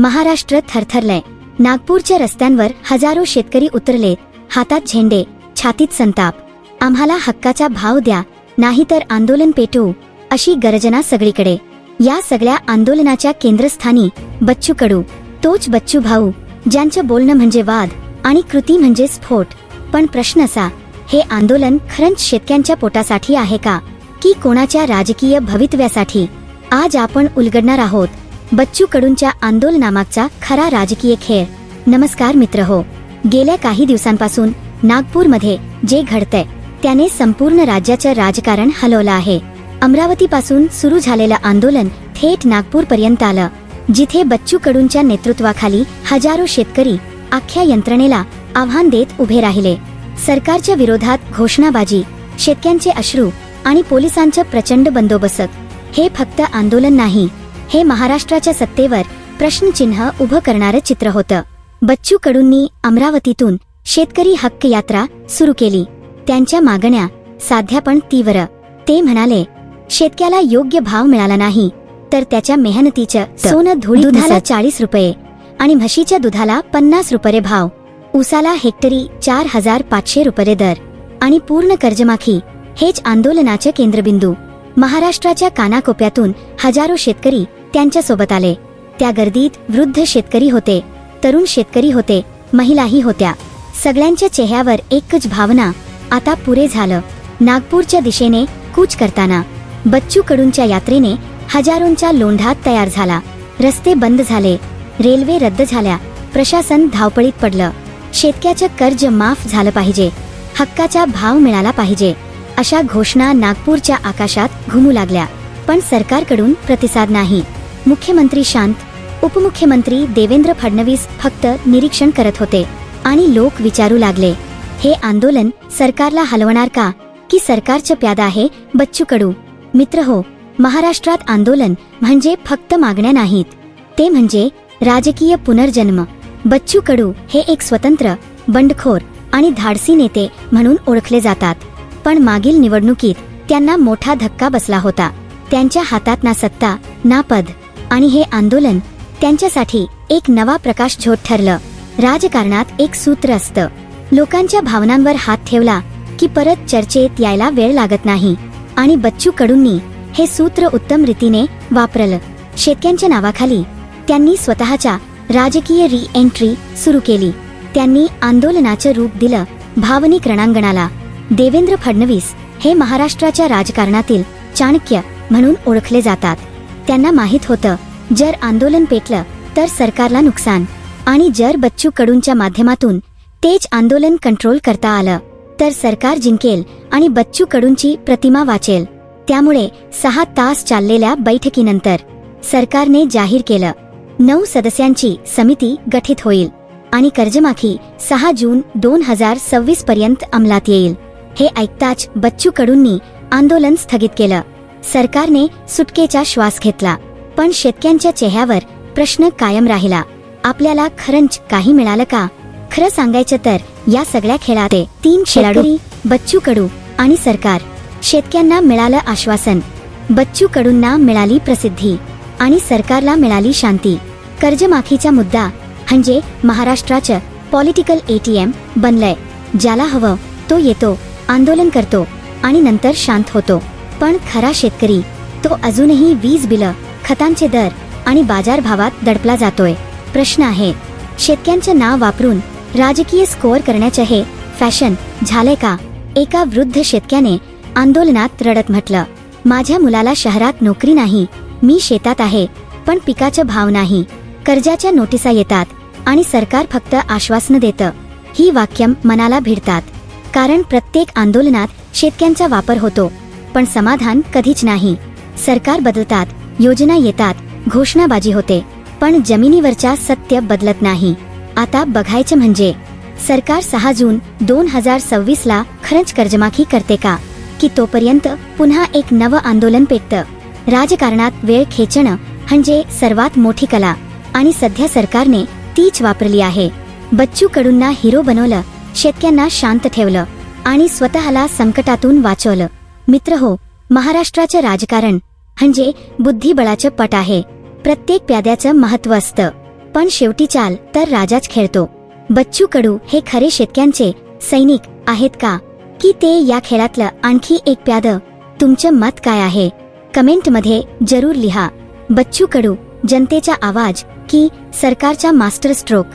महाराष्ट्र थरथरलंय. नागपूरच्या रस्त्यांवर हजारो शेतकरी उतरले. हातात झेंडे छातीत संताप. आम्हाला हक्काचा भाव द्या नाहीतर आंदोलन पेटवू अशी गर्जना सगळीकडे. या सगळ्या आंदोलनाच्या केंद्रस्थानी बच्चू कडू. तोच बच्चू भाऊ ज्यांचं बोलणं म्हणजे वाद आणि कृती म्हणजे स्फोट. पण प्रश्न असा हे आंदोलन खरंच शेतक्यांच्या पोटासाठी आहे का? की कोणाच्या राजकीय भवितव्यासाठी? आज आपण उलगडणार आहोत. बच्चू कडूंच्या आंदोलनामागचा खरा राजकीय खेळ. नमस्कार मित्र हो. गेल्या काही दिवसांपासून नागपूरमध्ये जे घडतंय त्याने संपूर्ण राज्याचं राजकारण हलवलं आहे. अमरावतीपासून सुरू झालेलं आंदोलन थेट नागपूर पर्यंत आलं जिथे बच्चू कडूंच्या नेतृत्वाखाली हजारो शेतकरी अख्ख्या यंत्रणेला आव्हान देत उभे राहिले. सरकारच्या विरोधात घोषणाबाजी शेतक्यांचे अश्रू आणि पोलिसांचं प्रचंड बंदोबस्त. हे फक्त आंदोलन नाही हे महाराष्ट्राच्या सत्तेवर प्रश्नचिन्ह उभं करणारं चित्र होतं. बच्चू कडूंनी अमरावतीतून शेतकरी हक्क यात्रा सुरू केली. त्यांच्या मागण्या साध्या पण तीव्र. ते म्हणाले शेतक्याला योग्य भाव मिळाला नाही तर त्याच्या मेहनतीचं सोनं धुळी दुधाला चाळीस रुपये आणि म्हशीच्या दुधाला पन्नास रुपये भाव. उसाला हेक्टरी चार हजार पाचशे रुपये दर. आणि पूर्ण कर्जमाफी हेच आंदोलनाचे केंद्रबिंदू. महाराष्ट्राच्या कानाकोप्यातून हजारो शेतकरी त्यांच्यासोबत आले. त्या गर्दीत वृद्ध शेतकरी होते तरुण शेतकरी होते महिलाही होत्या. सगळ्यांच्या चेहऱ्यावर एकच भावना आता पुरे झालं. नागपूरच्या दिशेने कूच करताना बच्चू कडूंच्या यात्रेने हजारोंच्या लोंढात तयार झाला. रस्ते बंद झाले रेल्वे रद्द झाल्या प्रशासन धावपळीत पडलं. शेतक्याचं कर्ज माफ झालं पाहिजे हक्काचा भाव मिळाला पाहिजे अशा घोषणा नागपूरच्या आकाशात घुमू लागल्या. पण सरकारकडून प्रतिसाद नाही. मुख्यमंत्री शांत उपमुख्यमंत्री देवेंद्र फडणवीस फक्त निरीक्षण करत होते आणि लोक विचारू लागले हे आंदोलन सरकारला हलवणार का? की सरकारचं प्यादा आहे? बच्चू कडू मित्र हो महाराष्ट्रात आंदोलन म्हणजे फक्त मागण्या नाहीत. ते म्हणजे राजकीय पुनर्जन्म. बच्चू कडू हे एक स्वतंत्र बंडखोर आणि धाडसी नेते म्हणून ओळखले जातात. पण मागील निवडणुकीत त्यांना मोठा धक्का बसला होता. त्यांच्या हातात ना सत्ता ना पद. आणि हे आंदोलन त्यांच्यासाठी एक नवा प्रकाश झोत ठरलं. राजकारणात एक सूत्र असतं. लोकांच्या भावनांवर हात ठेवला की परत चर्चेत यायला वेळ लागत नाही. आणि बच्चू कडूंनी हे सूत्र उत्तम रीतीने वापरलं. शेतक्यांच्या नावाखाली त्यांनी स्वतःच्या राजकीय री एंट्री सुरू केली. त्यांनी आंदोलनाचं रूप दिलं भावनिक रणांगणाला देवेंद्र फडणवीस हे महाराष्ट्राच्या राजकारणातील चाणक्य म्हणून ओळखले जातात. त्यांना माहीत होतं. जर आंदोलन पेटलं तर सरकारला नुकसान. आणि जर बच्चू कडूंच्या माध्यमातून तेच आंदोलन कंट्रोल करता आलं तर सरकार जिंकेल आणि बच्चू कडूंची प्रतिमा वाचेल. त्यामुळे सहा तास चाललेल्या बैठकीनंतर सरकारने जाहीर केलं नऊ सदस्यांची समिती गठीत होईल आणि कर्जमाफी सहा जून दोन हजार सव्वीस पर्यंत अंमलात येईल. हे ऐकताच बच्चू कडूंनी आंदोलन स्थगित केलं. सरकारने सुटकेचा श्वास घेतला पण शेतक्यांच्या चेहऱ्यावर प्रश्न कायम राहिला. आपल्याला खरंच काही मिळालं का? खरं सांगायचं तर या सगळ्या खेळात तीन खेळाडू बच्चू कडू आणि सरकार. शेतक्यांना मिळालं आश्वासन. बच्चू कडूंना मिळाली प्रसिद्धी आणि सरकारला मिळाली शांती. कर्जमाफीचा मुद्दा म्हणजे महाराष्ट्राचं पॉलिटिकल एटीएम बनलंय ज्याला हवं तो येतो आंदोलन करतो आणि नंतर शांत होतो. पण खरा शेतकरी तो अजूनही वीज बिलं खतांचे दर आणि बाजारभावात दडपला जातोय. प्रश्न आहे शेतक्यांचं नाव वापरून राजकीय स्कोअर करण्याचे हे फॅशन झाले का? एका वृद्ध शेतक्याने आंदोलनात रडत म्हटलं माझ्या मुलाला शहरात नोकरी नाही मी शेतात आहे पण पिकाचा भाव नाही कर्जाच्या नोटिसा येतात आणि सरकार फक्त आश्वासन देतं. ही वाक्यम मनाला भिडतात. कारण प्रत्येक आंदोलनात शेतक्यांचा वापर होतो. पण समाधान कधीच नाही. सरकार बदलतात योजना येतात घोषणाबाजी होते पण जमिनीवरच्या सत्य बदलत नाही. आता बघायचं म्हणजे सरकार सहा जून दोन हजार सव्वीस ला खरंच कर्जमाफी करते का? की तोपर्यंत पुन्हा एक नवं आंदोलन पेटत? राजकारणात वेळ खेचणं म्हणजे सर्वात मोठी कला आणि सध्या सरकारने तीच वापरली आहे. बच्चू कडूंना हिरो बनवलं शेतक्यांना शांत ठेवलं आणि स्वतःला संकटातून वाचवलं. मित्र हो महाराष्ट्राचं राजकारण म्हणजे बुद्धिबळाचं पट आहे. प्रत्येक प्याद्याचं महत्त्व असतं. पण शेवटी चाल तर राजाच खेळतो. बच्चू कडू हे खरे शेतक्यांचे सैनिक आहेत का? की ते या खेळातलं आणखी एक प्याद? तुमचं मत काय आहे? कमेंटमध्ये जरूर लिहा. बच्चू कडू जनतेचा आवाज की सरकारचा मास्टर स्ट्रोक?